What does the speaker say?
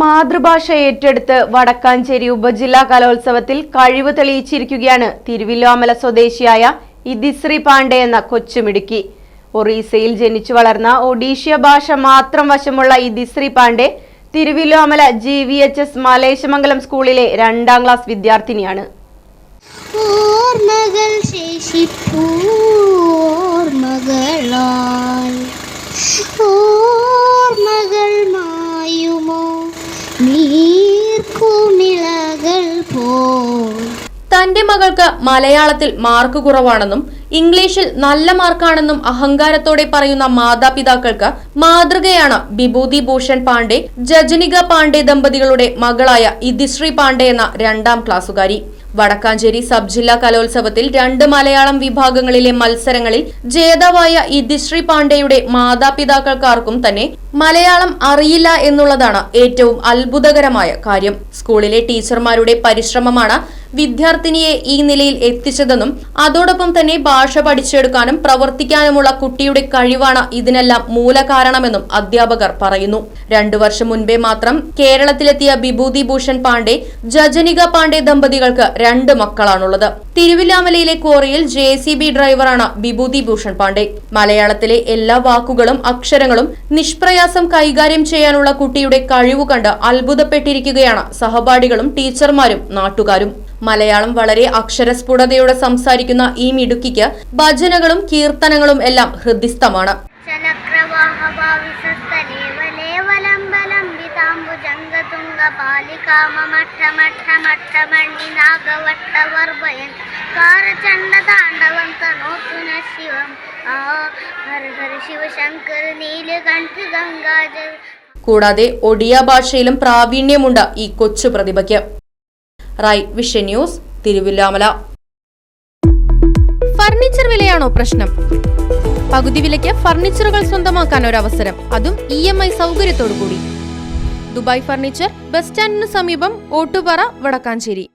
മാതൃഭാഷ ഏറ്റെടുത്ത് വടക്കാഞ്ചേരി ഉപജില്ലാ കലോത്സവത്തിൽ കഴിവ് തെളിയിച്ചിരിക്കുകയാണ് തിരുവില്ലോമല സ്വദേശിയായ ഇതിശ്രീ പാണ്ഡെ എന്ന കൊച്ചുമിടുക്കി. ഒറീസയിൽ ജനിച്ചു വളർന്ന ഒഡീഷ്യ ഭാഷ മാത്രം വശമുള്ള Itishree Pandey Thiruvilwamala G V H S Maleshamangalam സ്കൂളിലെ രണ്ടാം ക്ലാസ് വിദ്യാർത്ഥിനിയാണ്. ശേഷിപ്പൂ. തന്റെ മകൾക്ക് മലയാളത്തിൽ മാർക്ക് കുറവാണെന്നും ഇംഗ്ലീഷിൽ നല്ല മാർക്കാണെന്നും അഹങ്കാരത്തോടെ പറയുന്ന മാതാപിതാക്കൾക്ക് മാതൃകയാണ് ബിഭൂതി ഭൂഷൺ പാണ്ഡെ ജജനിക പാണ്ഡെ ദമ്പതികളുടെ മകളായ ഇതിശ്രീ പാണ്ഡെ എന്ന രണ്ടാം ക്ലാസ്സുകാരി. വടക്കാഞ്ചേരി സബ് ജില്ലാ കലോത്സവത്തിൽ രണ്ട് മലയാളം വിഭാഗങ്ങളിലെ മത്സരങ്ങളിൽ ജേതാവായ ഇതിശ്രീ പാണ്ഡെയുടെ മാതാപിതാക്കൾക്കാർക്കും തന്നെ മലയാളം അറിയില്ല എന്നുള്ളതാണ് ഏറ്റവും അത്ഭുതകരമായ കാര്യം. സ്കൂളിലെ ടീച്ചർമാരുടെ പരിശ്രമമാണ് വിദ്യാർത്ഥിനിയെ ഈ നിലയിൽ എത്തിച്ചതെന്നും അതോടൊപ്പം തന്നെ ഭാഷ പഠിച്ചെടുക്കാനും പ്രവർത്തിക്കാനുമുള്ള കുട്ടിയുടെ കഴിവാണ് ഇതിനെല്ലാം മൂലകാരണമെന്നും അധ്യാപകർ പറയുന്നു. രണ്ടു വർഷം മുൻപേ മാത്രം കേരളത്തിലെത്തിയ വിഭൂതി ഭൂഷൺ പാണ്ഡെ ജജനിക പാണ്ഡെ ദമ്പതികൾക്ക് രണ്ട് മക്കളാണുള്ളത്. തിരുവില്ലാമലയിലെ ക്വാറിയിൽ ജെ സി ബി ഡ്രൈവറാണ് വിഭൂതി ഭൂഷൺ പാണ്ഡെ. മലയാളത്തിലെ എല്ലാ വാക്കുകളും അക്ഷരങ്ങളും നിഷ്പ്രയാസം കൈകാര്യം ചെയ്യാനുള്ള കുട്ടിയുടെ കഴിവ് കണ്ട് അത്ഭുതപ്പെട്ടിരിക്കുകയാണ് സഹപാഠികളും ടീച്ചർമാരും നാട്ടുകാരും. മലയാളം വളരെ അക്ഷരസ്ഫുടതയോടെ സംസാരിക്കുന്ന ഈ മിടുക്കിക്ക് ഭജനകളും കീർത്തനങ്ങളും എല്ലാം ഹൃദ്യസ്ഥമാണ്. കൂടാതെ ഒഡിയ ഭാഷയിലും പ്രാവീണ്യമുണ്ട് ഈ കൊച്ചു പ്രതിഭയ്ക്ക്. Right vision news Thiruvilwamala. Furniture വിലയാണോ പ്രശ്നം? പകുതി വിലയ്ക്ക് ഫർണിച്ചറുകൾ സ്വന്തമാക്കാൻ ഒരു അവസരം അതും ഇ എം ഐ സൗകര്യത്തോടു കൂടി ദുബായ് ഫർണിച്ചർ ബസ് സ്റ്റാൻഡിന് സമീപം ഓട്ടുപാറ വടക്കാഞ്ചേരി.